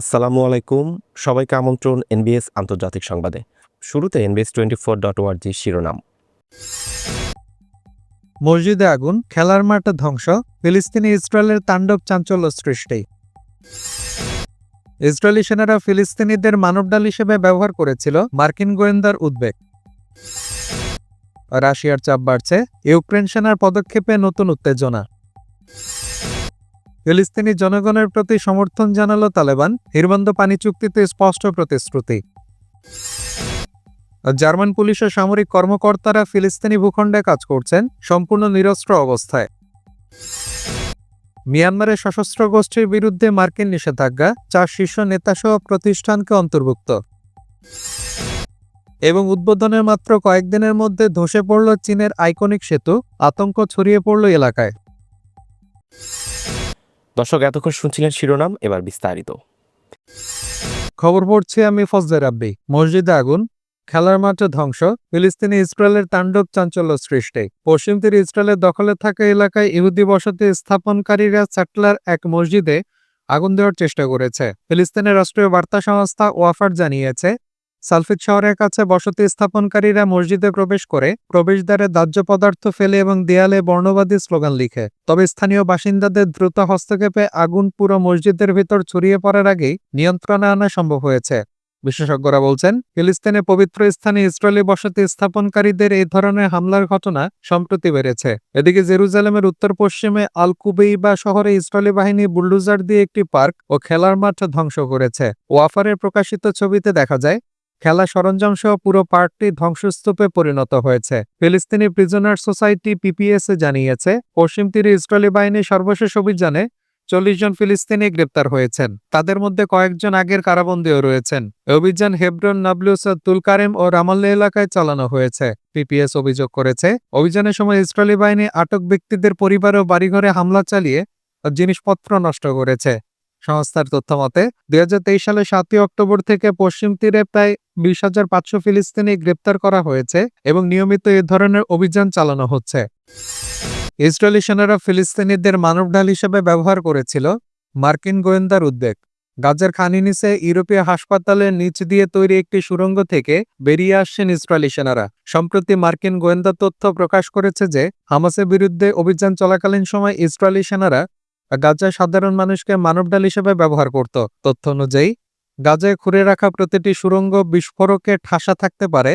আসসালামু আলাইকুম। সবাইকে আমন্ত্রণ এনবিএস আন্তর্জাতিক সংবাদে। শুরুতে এনবিএস টোয়েন্টি ফোর ডট ওয়ার্জি শিরোনাম। মসজিদে আগুন, খেলার মাঠে ধ্বংস, ফিলিস্তিনি ইসরায়েলের তাণ্ডব চাঞ্চল্য সৃষ্টি। ইসরায়েলি সেনারা ফিলিস্তিনিদের মানবডাল হিসেবে ব্যবহার করেছিল মার্কিন গোয়েন্দার উদ্বেগ। রাশিয়ার চাপ বাড়ছে, ইউক্রেন সেনার পদক্ষেপে নতুন উত্তেজনা। ফিলিস্তিনি জনগণের প্রতি সমর্থন জানালো তালেবান। হিরবন্দ পানি চুক্তিতে স্পষ্ট প্রতিশ্রুতি। জার্মান পুলিশের সামরিক কর্মকর্তারা ফিলিস্তিনি ভূখণ্ডে কাজ করছেন, সম্পূর্ণ নিরস্ত্র অবস্থায়। মিয়ানমারের সশস্ত্র গোষ্ঠীর বিরুদ্ধে মার্কিন নিষেধাজ্ঞা, চার শীর্ষ নেতাসহ প্রতিষ্ঠানকে অন্তর্ভুক্ত। এবং উদ্বোধনের মাত্র কয়েকদিনের মধ্যে ধসে পড়ল চীনের আইকনিক সেতু, আতঙ্ক ছড়িয়ে পড়ল এলাকায়। দর্শক, এতক্ষণ শুনছিলেন শিরোনাম, এবার বিস্তারিত। খবর পড়ছি আমি ফজলে রাব্বি। মসজিদে আগুন, খেলার মাঠে ধ্বংস, ফিলিস্তিনি ইসরায়েলের তাণ্ডব চাঞ্চল্য সৃষ্টি। পশ্চিম তীর ইসরায়েলের দখলে থাকা এলাকায় ইহুদি বসতি স্থাপনকারীরা স্যাটলার এক মসজিদে আগুন দেওয়ার চেষ্টা করেছে। ফিলিস্তিনের রাষ্ট্রীয় বার্তা সংস্থা ওয়াফার জানিয়েছে সালফিদ শহরের কাছে বসতি স্থাপনকারীরা মসজিদে প্রবেশ করে প্রবেশদ্বারে দাহ্য পদার্থ ফেলে এবং দেয়ালে বর্ণবাদী স্লোগান লিখে। তবে স্থানীয় বাসিন্দাদের দ্রুত হস্তক্ষেপে আগুন পুরো মসজিদের ভিতর ছড়িয়ে পড়ার আগেই নিয়ন্ত্রণে আনা সম্ভব হয়েছে। বিশেষজ্ঞরা বলছেন, ফিলিস্তিনে পবিত্র স্থানে ইসরায়েলি বসতি স্থাপনকারীদের এই ধরনের হামলার ঘটনা সম্প্রতি বেড়েছে। এদিকে জেরুজালেমের উত্তর পশ্চিমে আল কুবেইবা শহরে ইসরায়েলি বাহিনী বুলডুজার দিয়ে একটি পার্ক ও খেলার মাঠ ধ্বংস করেছে। ওয়াফারের প্রকাশিত ছবিতে দেখা যায় খেলা সরঞ্জাম সহ পুরো পার্কটি ধ্বংসস্তূপে পরিণত হয়েছে। ফিলিস্তিনি প্রিজনার সোসাইটি পিপিএস জানিয়েছে, পশ্চিম তীরে ইসরায়েলি বাহিনীর সর্বশেষ অভিযানে চল্লিশ জন ফিলিস্তিনি গ্রেপ্তার হয়েছেন। তাদের মধ্যে কয়েকজন আগের কারাবন্দীও রয়েছেন। অভিযান হেব্রন, নাবলুস তুলকারেম ও রামাল্লা এলাকায় চালানো হয়েছে। পিপিএস অভিযোগ করেছে, অভিযানের সময় ইসরায়েলি বাহিনী আটক ব্যক্তিদের পরিবার ও বাড়িঘরে হামলা চালিয়ে জিনিসপত্র নষ্ট করেছে। সংস্থার তথ্য মতে, দুই সালে সাতই অক্টোবর থেকে পশ্চিম তীরে প্রায় বিশ হাজার পাঁচশো ফিলিস্তিনি গ্রেপ্তার করা হয়েছে এবং নিয়মিত এ ধরনের অভিযান চালানো হচ্ছে। ইসরায়েলি সেনারা ফিলিস্তিনিদের মানবঢাল হিসেবে ব্যবহার করেছিল মার্কিন গোয়েন্দার উদ্বেগ। গাজার খানিনিসে ইউরোপীয় হাসপাতালের নিচ দিয়ে তৈরি একটি সুড়ঙ্গ থেকে বেরিয়ে আসছেন ইসরায়েলি সেনারা। সম্প্রতি মার্কিন গোয়েন্দা তথ্য প্রকাশ করেছে যে, হামাসের বিরুদ্ধে অভিযান চলাকালীন সময় ইসরায়েলি সেনারা গাজায় সাধারণ মানুষকে মানবডাল হিসেবে ব্যবহার করত। তথ্য অনুযায়ী, গাজায় খুঁড়ে রাখা প্রতিটি সুরঙ্গ বিস্ফোরকে ঠাসা থাকতে পারে,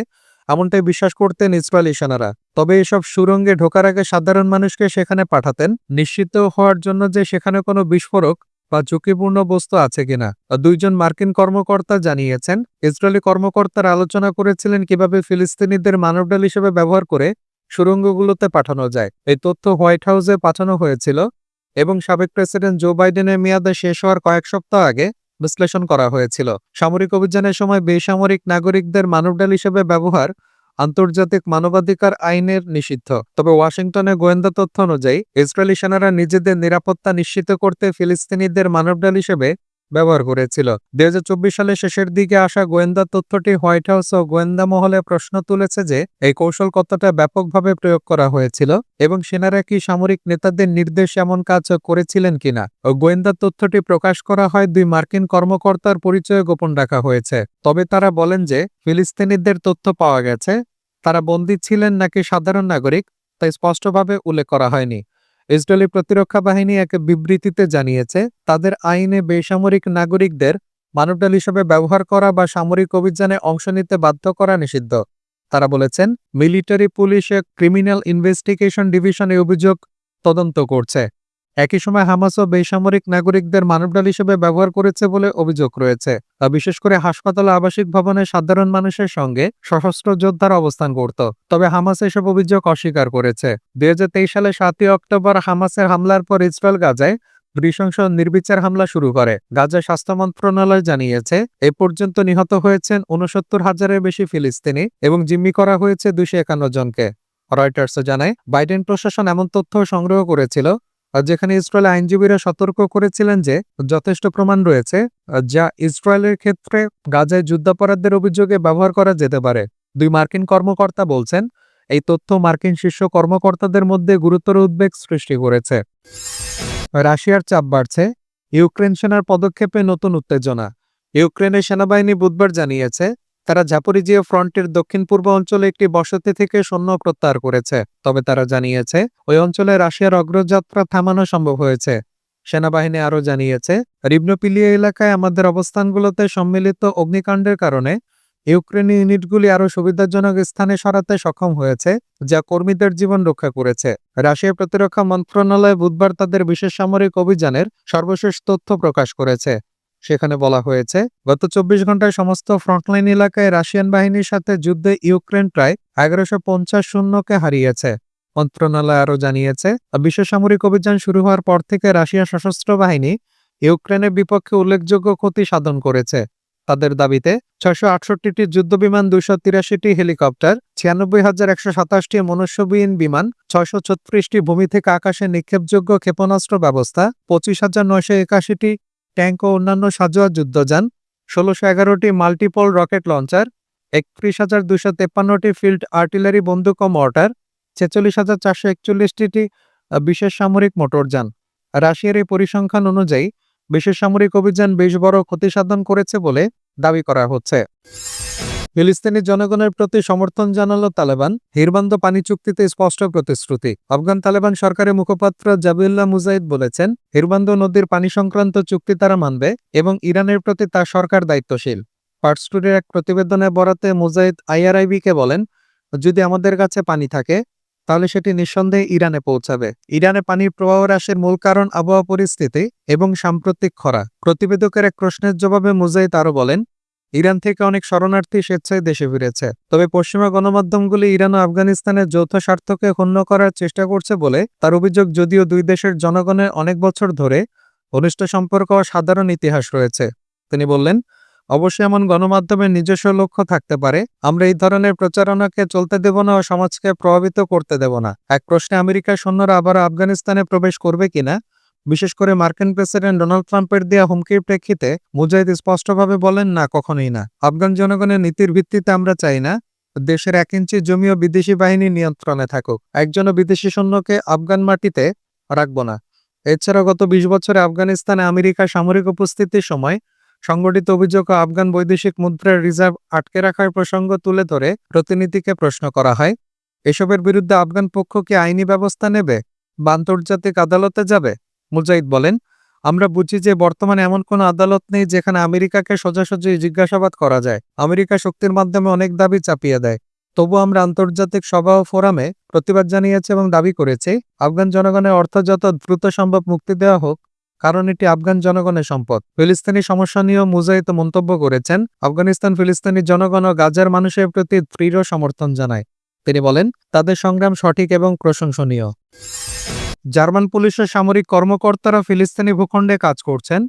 এমনটাই বিশ্বাস করতেন ইসরায়েলি সেনারা। তবে এসব সুরঙ্গে ঢোকার আগে সাধারণ মানুষকে সেখানে পাঠাতেন, নিশ্চিত হওয়ার জন্য যে সেখানে কোনো বিস্ফোরক বা ঝুঁকিপূর্ণ বস্তু আছে কিনা। দুইজন মার্কিন কর্মকর্তা জানিয়েছেন, ইসরায়েলি কর্মকর্তারা আলোচনা করেছিলেন কীভাবে ফিলিস্তিনিদের মানবডাল হিসেবে ব্যবহার করে সুরঙ্গগুলোতে পাঠানো যায়। এই তথ্য হোয়াইট হাউসে পাঠানো হয়েছিল। এবং সাবেক প্রেসিডেন্ট জো বাইডেনের মেয়াদে শেষ হওয়ার কয়েক সপ্তাহ আগে বিশ্লেষণ করা হয়েছিল। সামরিক অভিযানের সময় বেসামরিক নাগরিকদের মানবডাল হিসেবে ব্যবহার আন্তর্জাতিক মানবাধিকার আইনের নিষিদ্ধ। তবে ওয়াশিংটনের গোয়েন্দা তথ্য অনুযায়ী, ইসরায়েলি সেনারা নিজেদের নিরাপত্তা নিশ্চিত করতে ফিলিস্তিনিদের মানবডাল হিসেবে ব্যবহার করেছিল। দুই সালের শেষের দিকে আসা গোয়েন্দা তথ্যটি হোয়াইট হাউস ও গোয়েন্দা মহলে প্রশ্ন তুলেছে যে, এই কৌশল কতটা ব্যাপকভাবে প্রয়োগ করা হয়েছিল এবং সেনারা কি সামরিক নেতাদের নির্দেশ এমন কাজ করেছিলেন কিনা? ও গোয়েন্দা তথ্যটি প্রকাশ করা হয় দুই মার্কিন কর্মকর্তার পরিচয় গোপন রাখা হয়েছে। তবে তারা বলেন যে, ফিলিস্তিনিদের তথ্য পাওয়া গেছে, তারা বন্দী ছিলেন নাকি সাধারণ নাগরিক তা স্পষ্টভাবে উল্লেখ করা হয়নি। ইসরায়েলি প্রতিরক্ষা বাহিনী এক বিবৃতিতে জানিয়েছে, তাদের আইনে বেসামরিক নাগরিকদের মানবডাল হিসেবে ব্যবহার করা বা সামরিক অভিযানে অংশ নিতে বাধ্য করা নিষিদ্ধ। তারা বলেছেন, military police criminal investigation division এই অভিযোগ তদন্ত করছে। একই সময় হামাস ও বেসামরিক নাগরিকদের মানবডাল হিসেবে ব্যবহার করেছে বলে অভিযোগ রয়েছে। তা বিশেষ করে হাসপাতাল আবাসিক ভবনে সাধারণ মানুষের সঙ্গে সশস্ত্র যোদ্ধার অবস্থান করত তবে হামাস এসব অভিযোগ অস্বীকার করেছে। দুই হাজার তেইশ সালে সাতই অক্টোবর হামাসের হামলার পর ইসরায়েল গাজায় নৃশংস নির্বিচার হামলা শুরু করে। গাজা স্বাস্থ্য মন্ত্রণালয় জানিয়েছে, এ পর্যন্ত নিহত হয়েছেন উনসত্তর হাজারের বেশি ফিলিস্তিনি এবং জিম্মি করা হয়েছে দুইশো একান্ন জনকে। রয়টার্স জানায়, বাইডেন প্রশাসন এমন তথ্য সংগ্রহ করেছিল যেখানে ইসরায়েল আইনজীবীরা সতর্ক করেছিলেন যে যথেষ্ট প্রমাণ রয়েছে যা ইসরায়েলের ক্ষেত্রে গাজায় যুদ্ধাপরাধের অভিযোগে ব্যবহার করা যেতে পারে। দুই মার্কিন কর্মকর্তা বলছেন, এই তথ্য মার্কিন শীর্ষ কর্মকর্তাদের মধ্যে গুরুতর উদ্বেগ সৃষ্টি করেছে। রাশিয়ার চাপ বাড়ছে, ইউক্রেন সেনার পদক্ষেপে নতুন উত্তেজনা। ইউক্রেনের সেনাবাহিনী বুধবার জানিয়েছে তারা ঝাপরিজিয়া ফ্রন্টের দক্ষিণ পূর্ব অঞ্চলে একটি বসতি থেকে সৈন্য প্রত্যাহার করেছে, তবে তারা জানিয়েছে, ওই অঞ্চলে রাশিয়ার অগ্রযাত্রা থামানো সম্ভব হয়েছে। সেনাবাহিনী আরও জানিয়েছে, রিবনোপিলিয়া এলাকায় আমাদের অবস্থানগুলোতে সম্মিলিত অগ্নিকাণ্ডের কারণে ইউক্রেনি ইউনিটগুলি আরও সুবিধাজনক স্থানে সরাতে সক্ষম হয়েছে, যা কর্মীদের জীবন রক্ষা করেছে। রাশিয়া প্রতিরক্ষা মন্ত্রণালয় বুধবার তাদের বিশেষ সামরিক অভিযানের সর্বশেষ তথ্য প্রকাশ করেছে। সেখানে বলা হয়েছে, গত চব্বিশ ঘন্টায় সমস্ত ফ্রন্টলাইন এলাকায় রাশিয়ান বাহিনীর সাথে যুদ্ধে ইউক্রেন প্রায় এগারোশো পঞ্চাশ শূন্যকে হারিয়েছে। মন্ত্রণালয় আরও জানিয়েছে বিশ্ব সামরিক অভিযান শুরু হওয়ার পর থেকে রাশিয়া সশস্ত্র বাহিনী ইউক্রেনের বিপক্ষে উল্লেখযোগ্য ক্ষতি সাধন করেছে। তাদের দাবিতে ছয়শো আটষট্টিটি যুদ্ধবিমান দুশো তিরাশিটি হেলিকপ্টার, ছিয়ানব্বই হাজার একশো সাতাশটি মনুষ্যবিহীন বিমান, ছয়শো ছত্রিশটি ভূমি থেকে আকাশে নিক্ষেপযোগ্য ক্ষেপণাস্ত্র ব্যবস্থা, পঁচিশ হাজার নয়শো একাশিটি ট্যাঙ্ক ও অন্যান্য সাজোয়া যুদ্ধযান, ষোলোশো এগারোটি মাল্টিপল রকেট লঞ্চার, একত্রিশ হাজার দুশো তেপ্পান্নটি ফিল্ড আর্টিলারি বন্দুক ও মর্টার, ছেচল্লিশ হাজার চারশো একচল্লিশটি বিশেষ সামরিক মোটরযান। রাশিয়ার এই পরিসংখ্যান অনুযায়ী, বিশেষ সামরিক অভিযান বেশ বড় ক্ষতিসাধন করেছে বলে দাবি করা হচ্ছে। ফিলিস্তিনি জনগণের প্রতি সমর্থন জানালো তালেবান। হিরবান্দ পানি চুক্তিতে স্পষ্ট প্রতিশ্রুতি। আফগান তালেবান সরকারের মুখপাত্র জাবিউল্লাহ মুজাহিদ বলেছেন হিরবান্দ নদীর পানি সংক্রান্ত চুক্তি তারা মানবে এবং ইরানের প্রতি তার সরকার দায়িত্বশীল। পার্টস্টুডির এক প্রতিবেদনে বরাতে মুজাহিদ আইআরআইবিকে বলেন, যদি আমাদের কাছে পানি থাকে, তাহলে সেটি নিঃসন্দেহে ইরানে পৌঁছাবে। ইরানে পানির প্রবাহ হ্রাসের মূল কারণ আবহাওয়া পরিস্থিতি এবং সাম্প্রতিক খরা। প্রতিবেদকের এক প্রশ্নের জবাবে মুজাহিদ আরও বলেন ইরান থেকে অনেক শরণার্থী স্বেচ্ছায় দেশে ফিরেছে। তবে পশ্চিমা গণমাধ্যমগুলি ইরান ও আফগানিস্তানের যৌথ স্বার্থকে ক্ষুণ্ণ করার চেষ্টা করছে বলে তার অভিযোগ, যদিও দুই দেশের জনগণের অনেক বছর ধরে ঘনিষ্ঠ সম্পর্ক ও সাধারণ ইতিহাস রয়েছে। তিনি বললেন, অবশ্যই এমন গণমাধ্যমের নিজস্ব লক্ষ্য থাকতে পারে। আমরা এই ধরনের প্রচারণাকে চলতে দেব না ও সমাজকে প্রভাবিত করতে দেব না। এক প্রশ্নে, আমেরিকার সৈন্যরা আবার আফগানিস্তানে প্রবেশ করবে কিনা বিশেষ করে মার্কিন প্রেসিডেন্ট ডোনাল্ড ট্রাম্পের দেয়া হুমকির প্রেক্ষিতে মুজাহিদ স্পষ্টভাবে বলেন না, কখনোই না। আফগান জনগণের নীতির ভিত্তিতে আমরা চাই না, দেশের এক ইঞ্চি জমিও বিদেশি বাহিনী নিয়ন্ত্রণে থাকুক। একজনও বিদেশি সৈন্যকে আফগান মাটিতে রাখব না। এছাড়া গত বিশ বছরে আফগানিস্তানে আমেরিকার সামরিক উপস্থিতির সময় সংগঠিত অভিযোগ আফগান বৈদেশিক মুদ্রার রিজার্ভ আটকে রাখার প্রসঙ্গ তুলে ধরে প্রতিনিধিকে প্রশ্ন করা হয়, এসবের বিরুদ্ধে আফগান পক্ষ কি আইনি ব্যবস্থা নেবে? বা আন্তর্জাতিক আদালতে যাবে? মুজাহিদ বলেন, আমরা বুঝি যে বর্তমানে এমন কোনো আদালত নেই যেখানে আমেরিকাকে সোজাসুজি জিজ্ঞাসাবাদ করা যায়। আমেরিকা শক্তির মাধ্যমে অনেক দাবি চাপিয়ে দেয়। তবু আমরা আন্তর্জাতিক সভা ও ফোরামে প্রতিবাদ জানিয়েছি এবং দাবি করেছি, আফগান জনগণের অর্থ যত দ্রুত সম্ভব মুক্তি দেওয়া হোক, কারণ এটি আফগান জনগণের সম্পদ। ফিলিস্তিনি সমস্যা নিয়েও মুজাহিদ মন্তব্য করেছেন, আফগানিস্তান ফিলিস্তিনি জনগণ ও গাজার মানুষের প্রতি দৃঢ় সমর্থন জানায়। তিনি বলেন, তাদের সংগ্রাম সঠিক এবং প্রশংসনীয়। জার্মান পুলিশের সামরিক কর্মকর্তারা ফিলিস্তিনি ভূখণ্ডে কাজ করছেন।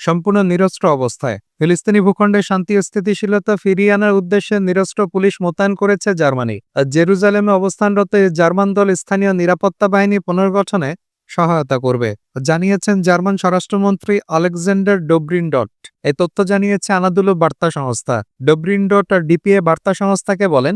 সম্পূর্ণ নিরস্ত্র অবস্থায়। ফিলিস্তিনি ভূখণ্ডে শান্তি স্থিতিশীলতা ফিরিয়ে আনার উদ্দেশ্যে নিরস্ত্র পুলিশ মোতায়েন করেছে জার্মানি। জেরুজালেমে অবস্থানরত জার্মান দল স্থানীয় নিরাপত্তা বাহিনী পুনর্গঠনে সহায়তা করবে, জানিয়েছেন জার্মান স্বরাষ্ট্রমন্ত্রী আলেকজান্ডার ডোব্রিনডট। এই তথ্য জানিয়েছে আনাদুলু বার্তা সংস্থা। ডোব্রিনডট আর ডিপিএ বার্তা সংস্থাকে বলেন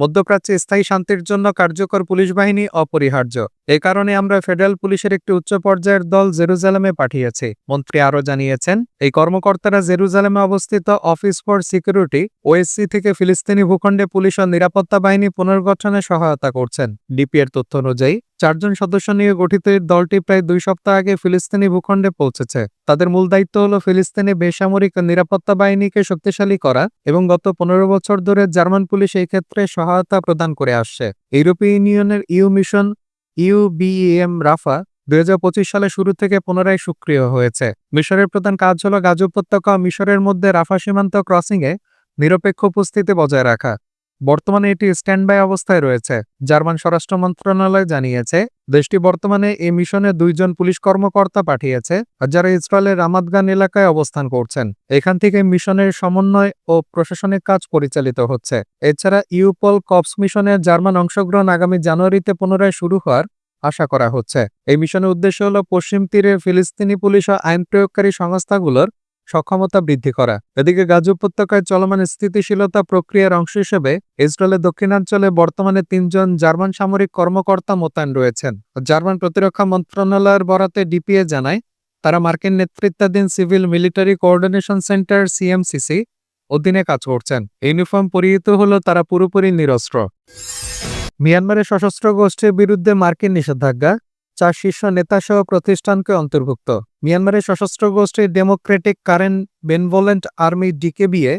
মধ্যপ্রাচ্যে স্থায়ী শান্তির জন্য কার্যকর পুলিশ বাহিনী অপরিহার্য। এ কারণে আমরা ফেডারেল পুলিশের একটি উচ্চ পর্যায়ের দল জেরুজালেমে পাঠিয়েছি। মন্ত্রী আরও জানিয়েছেন, এই কর্মকর্তারা জেরুজালেমে অবস্থিত অফিস ফর সিকিউরিটি, ওএসসি থেকে ফিলিস্তিনি ভূখণ্ডে পুলিশ ও নিরাপত্তা বাহিনী পুনর্গঠনে সহায়তা করছেন। ডিপি এর তথ্য অনুযায়ী চারজন সদস্য নিয়ে গঠিত এই দলটি প্রায় দুই সপ্তাহ আগে ফিলিস্তিনি ভূখণ্ডে পৌঁছেছে। তাদের মূল দায়িত্ব হল ফিলিস্তিনি বেসামরিক নিরাপত্তা বাহিনীকে শক্তিশালী করা এবং গত পনেরো বছর ধরে জার্মান পুলিশ এই ক্ষেত্রে সহায়তা প্রদান করে আসছে। ইউরোপীয় ইউনিয়নের ইউ মিশন ইউবিএম রাফা, দুই হাজার পঁচিশ সালে শুরু থেকে পুনরায় সক্রিয় হয়েছে। মিশরের প্রধান কাজ হল গাজা উপত্যকা মিশরের মধ্যে রাফা সীমান্ত ক্রসিংয়ে নিরপেক্ষ উপস্থিতি বজায় রাখা। বর্তমানে এটি স্ট্যান্ড বাই অবস্থায় রয়েছে। জার্মান স্বরাষ্ট্র মন্ত্রণালয় জানিয়েছে, দেশটি বর্তমানে এই মিশনে দুইজন পুলিশ কর্মকর্তা পাঠিয়েছে যারা ইসরায়েলের রামাদগান এলাকায় অবস্থান করছেন। এখান থেকে মিশনের সমন্বয় ও প্রশাসনিক কাজ পরিচালিত হচ্ছে। এছাড়া ইউপল কপস মিশনের জার্মান অংশগ্রহণ আগামী জানুয়ারিতে পুনরায় শুরু হওয়ার আশা করা হচ্ছে। এই মিশনের উদ্দেশ্য হল পশ্চিম তীরে ফিলিস্তিনি পুলিশ ও আইন প্রয়োগকারী সংস্থাগুলোর সক্ষমতা বৃদ্ধি করা। এদিকে গাজা উপত্যকায় চলমান স্থিতিশীলতা প্রক্রিয়ার অংশ হিসেবে ইসরায়েলের দক্ষিণাঞ্চলে বর্তমানে তিনজন জার্মান সামরিক কর্মকর্তা মোতায়েন রয়েছেন। জার্মান প্রতিরক্ষা মন্ত্রণালয়ের বরাতে ডিপিএ জানায়, তারা মার্কিন নেতৃত্বাধীন civil military coordination centre CMCC অধীনে কাজ করছেন। ইউনিফর্ম পরিহিত হলো তারা পুরোপুরি নিরস্ত্র। মিয়ানমারের সশস্ত্র গোষ্ঠীর বিরুদ্ধে মার্কিন নিষেধাজ্ঞা চার শীর্ষ নেতাসহ প্রতিষ্ঠানকে অন্তর্ভুক্ত। মিয়ানমারের সশস্ত্র গোষ্ঠী democratic Karen benevolent army DKBA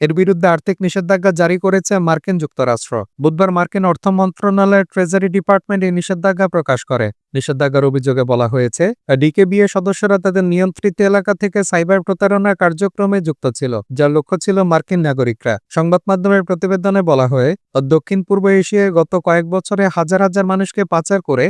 এর বিরুদ্ধে আর্থিক নিষেধাজ্ঞা জারি করেছে মার্কিন যুক্তরাষ্ট্র। বুধবার মার্কিন অর্থ মন্ত্রণালয়ের ট্রেজারি ডিপার্টমেন্ট এই নিষেধাজ্ঞা প্রকাশ করে। নিষেধাজ্ঞার অভিযোগে বলা হয়েছে, ডিকেবিএ সদস্যরা তাদের নিয়ন্ত্রিত এলাকা থেকে সাইবার প্রতারণা কার্যক্রমে যুক্ত ছিল, যার লক্ষ্য ছিল মার্কিন নাগরিকরা। সংবাদ মাধ্যমের প্রতিবেদনে বলা হয়, দক্ষিণ পূর্ব এশিয়ায় গত কয়েক বছরে হাজার হাজার মানুষকে পাচার করে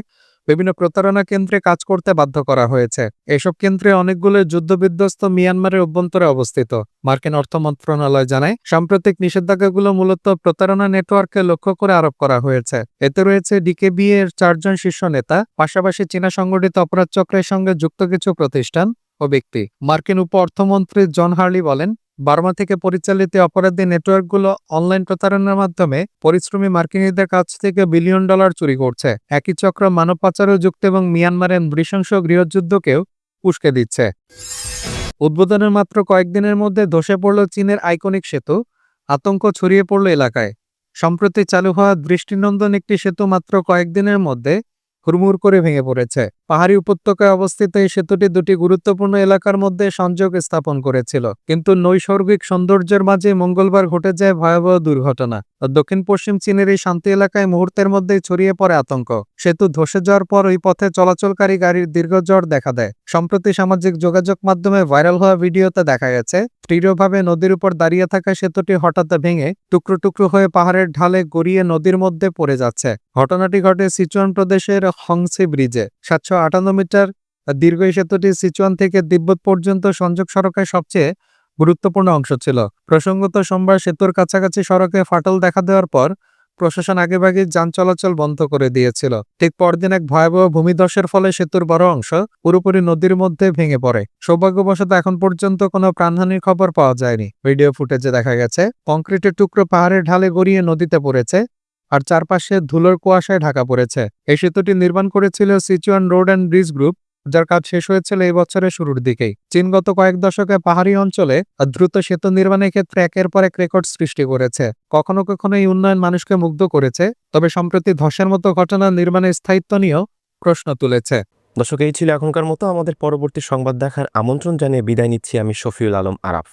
বিভিন্ন প্রতারণা কেন্দ্রে কাজ করতে বাধ্য করা হয়েছে। এসব কেন্দ্রে অনেকগুলো যুদ্ধবিধ্বস্ত মিয়ানমারের অভ্যন্তরে অবস্থিত। মার্কিন অর্থ মন্ত্রণালয় জানায়, সাম্প্রতিক নিষেধাজ্ঞাগুলো মূলত প্রতারণা নেটওয়ার্ককে লক্ষ্য করে আরোপ করা হয়েছে। এতে রয়েছে ডিকেবি এর চারজন শীর্ষ নেতা, পাশাপাশি চীনা সংগঠিত অপরাধ চক্রের সঙ্গে যুক্ত কিছু প্রতিষ্ঠান ও ব্যক্তি। মার্কিন উপ অর্থমন্ত্রী জন হার্লি বলেন বার্মা থেকে পরিচালিত অপরাধী নেটওয়ার্কগুলো অনলাইন প্রতারণার মাধ্যমে পরিশ্রমী মার্কিনীদের কাছ থেকে বিলিয়ন ডলার চুরি করছে। একই চক্র মানব পাচারও যুক্ত এবং মিয়ানমারের নৃশংস গৃহযুদ্ধকেও উস্কে দিচ্ছে। উদ্বোধনের মাত্র কয়েকদিনের মধ্যে ধসে পড়ল চীনের আইকনিক সেতু, আতঙ্ক ছড়িয়ে পড়ল এলাকায়। সম্প্রতি চালু হওয়া দৃষ্টিনন্দন একটি সেতু মাত্র কয়েকদিনের মধ্যে হুড়মুড় করে ভেঙে পড়েছে। পাহাড়ি উপত্যকায় অবস্থিত এই সেতুটি দুটি গুরুত্বপূর্ণ এলাকার মধ্যে সংযোগ স্থাপন করেছিল, কিন্তু নৈসর্গিক সৌন্দর্যের মাঝে মঙ্গলবার ঘটে যায় ভয়াবহ দুর্ঘটনা। দক্ষিণ পশ্চিম চীনের এই শান্তি এলাকায় মুহূর্তের মধ্যেই ছড়িয়ে পড়ে আতঙ্ক। সেতু ধসে যাওয়ার পর ওই পথে চলাচলকারী গাড়ির দীর্ঘ জ্বর দেখা দেয়। সম্প্রতি সামাজিক যোগাযোগ মাধ্যমে ভাইরাল হওয়া ভিডিওতে দেখা গেছে, দৃঢ়ভাবে নদীর উপর দাঁড়িয়ে থাকা সেতুটি হঠাৎ ভেঙে টুকরো টুকরো হয়ে পাহাড়ের ঢালে গড়িয়ে নদীর মধ্যে পড়ে যাচ্ছে। ঘটনাটি ঘটে সিচুয়ান প্রদেশের হংসি ব্রিজে। সাতশো আটান্ন মিটার, দীর্ঘ এই সেতুটি সিচুয়ান থেকে তিব্বত পর্যন্ত সংযোগ সড়কের সবচেয়ে গুরুত্বপূর্ণ অংশ ছিল। প্রসঙ্গত, সোমবার সেতুর কাছাকাছি সড়কে ফাটল দেখা দেওয়ার পর প্রশাসন আগেভাগে যান চলাচল বন্ধ করে দিয়েছিল। ঠিক পরদিন এক ভয়াবহ ভূমিধসের ফলে সেতুর বড় অংশ পুরোপুরি নদীর মধ্যে ভেঙে পড়ে। সৌভাগ্যবশত এখন পর্যন্ত কোনো প্রাণহানির খবর পাওয়া যায়নি। ভিডিও ফুটেজে দেখা গেছে, কংক্রিটের টুকরো পাহাড়ের ঢালে গড়িয়ে নদীতে পড়েছে আর চারপাশে ধুলোর কুয়াশায় ঢাকা পড়েছে। এই সেতুটি নির্মাণ করেছিল Sichuan road and bridge group, যার কাজ শেষ হয়েছিল এই বছরের শুরুর দিকেই। চীন গত কয়েক দশকে পাহাড়ি অঞ্চলে দ্রুত সেতু নির্মাণের ক্ষেত্রে একের পর এক রেকর্ড সৃষ্টি করেছে। কখনো কখনো এই উন্নয়ন মানুষকে মুগ্ধ করেছে, তবে সম্প্রতি ধসের মতো ঘটনা নির্মাণের স্থায়িত্ব নিয়েও প্রশ্ন তুলেছে। দর্শক, এই ছিল এখনকার মতো। আমাদের পরবর্তী সংবাদ দেখার আমন্ত্রণ জানিয়ে বিদায় নিচ্ছি আমি শফিউল আলম আরাফ।